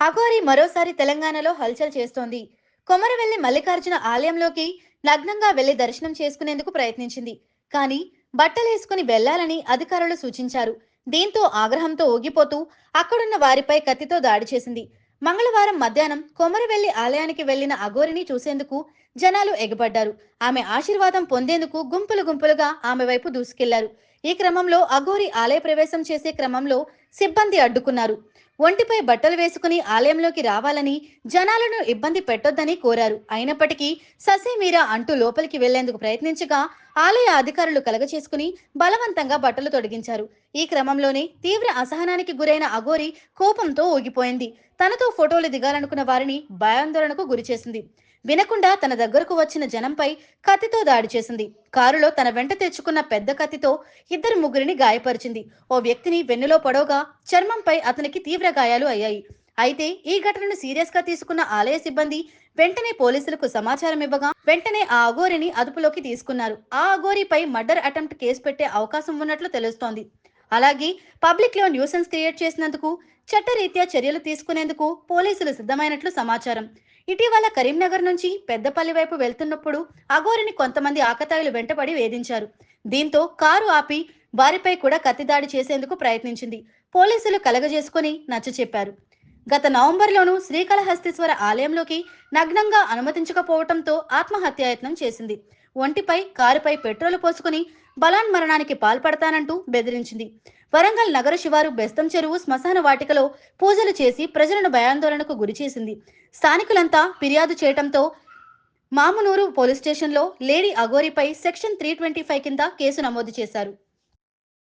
అఘోరి మరోసారి తెలంగాణలో హల్చల్ చేస్తోంది. కొమరవెల్లి మల్లికార్జున ఆలయంలోకి నగ్నంగా వెళ్ళి దర్శనం చేసుకునేందుకు ప్రయత్నించింది. కానీ బట్టలేసుకుని వెళ్ళాలని అధికారులు సూచించారు. దీంతో ఆగ్రహంతో ఊగిపోతూ అక్కడున్న వారిపై కత్తితో దాడి చేసింది. మంగళవారం మధ్యాహ్నం కొమరవెల్లి ఆలయానికి వెళ్ళిన అఘోరిని చూసేందుకు జనాలు ఎగబడ్డారు. ఆమె ఆశీర్వాదం పొందేందుకు గుంపులు గుంపులుగా ఆమె వైపు దూసుకెళ్ళారు. ఈ క్రమంలో అఘోరి ఆలయ ప్రవేశం చేసే క్రమంలో సిబ్బంది అడ్డుకున్నారు. ఒంటిపై బట్టలు వేసుకుని ఆలయంలోకి రావాలని జనాలను ఇబ్బంది పెట్టొద్దని కోరారు. అయినప్పటికీ ససేమీరా అంటూ లోపలికి వెళ్ళేందుకు ప్రయత్నించగా ఆలయ అధికారులు కలగచేసుకుని బలవంతంగా బట్టలు తొడిగించారు. ఈ క్రమంలోనే తీవ్ర అసహనానికి గురైన అఘోరి కోపంతో ఊగిపోయింది. తనతో ఫోటోలు దిగాలనుకున్న వారిని భయాందోళనకు గురిచేసింది. వినకుండా తన దగ్గరకు వచ్చిన జనంపై కత్తితో దాడి చేసింది. కారులో తన వెంట తెచ్చుకున్న పెద్ద కత్తితో ఇద్దరు ముగ్గురిని గాయపరిచింది. ఓ వ్యక్తిని వెన్నులో పొడవుగా చర్మంపై అతనికి తీవ్ర గాయాలు అయ్యాయి. అయితే ఈ ఘటనను సీరియస్గా తీసుకున్న ఆలయ సిబ్బంది వెంటనే పోలీసులకు సమాచారం ఇవ్వగా వెంటనే ఆ అఘోరిని అదుపులోకి తీసుకున్నారు. ఆ అఘోరిపై మర్డర్ అటెంప్ట్ కేసు పెట్టే అవకాశం ఉన్నట్లు తెలుస్తోంది. అలాగే పబ్లిక్లో న్యూసెన్స్ క్రియేట్ చేసినందుకు చట్టరీత్యా చర్యలు తీసుకునేందుకు పోలీసులు సిద్ధమైనట్లు సమాచారం. ఇటీవల కరీంనగర్ నుంచి పెద్దపల్లి వైపు వెళ్తున్నప్పుడు అఘోరిని కొంతమంది ఆకతాయిలు వెంటపడి వేధించారు. దీంతో కారు ఆపి వారిపై కూడా కత్తిదాడి చేసేందుకు ప్రయత్నించింది. పోలీసులు కలగజేసుకుని నచ్చ చెప్పారు. గత నవంబర్లోనూ శ్రీకాళహస్తీశ్వర ఆలయంలోకి నగ్నంగా అనుమతించకపోవడంతో ఆత్మహత్యాయత్నం చేసింది. ఒంటిపై కారుపై పెట్రోల్ పోసుకుని బలాన్మరణానికి పాల్పడతానంటూ బెదిరించింది. వరంగల్ నగర శివారు బెస్తం చెరువు శ్మశాన వాటికలో పూజలు చేసి ప్రజలను భయాందోళనకు గురిచేసింది స్థానికులంతా ఫిర్యాదు చేయటంతో మామునూరు పోలీస్ స్టేషన్లో లేడీ అఘోరిపై సెక్షన్ త్రీ ట్వంటీ ఫైవ్ కింద కేసు నమోదు చేశారు.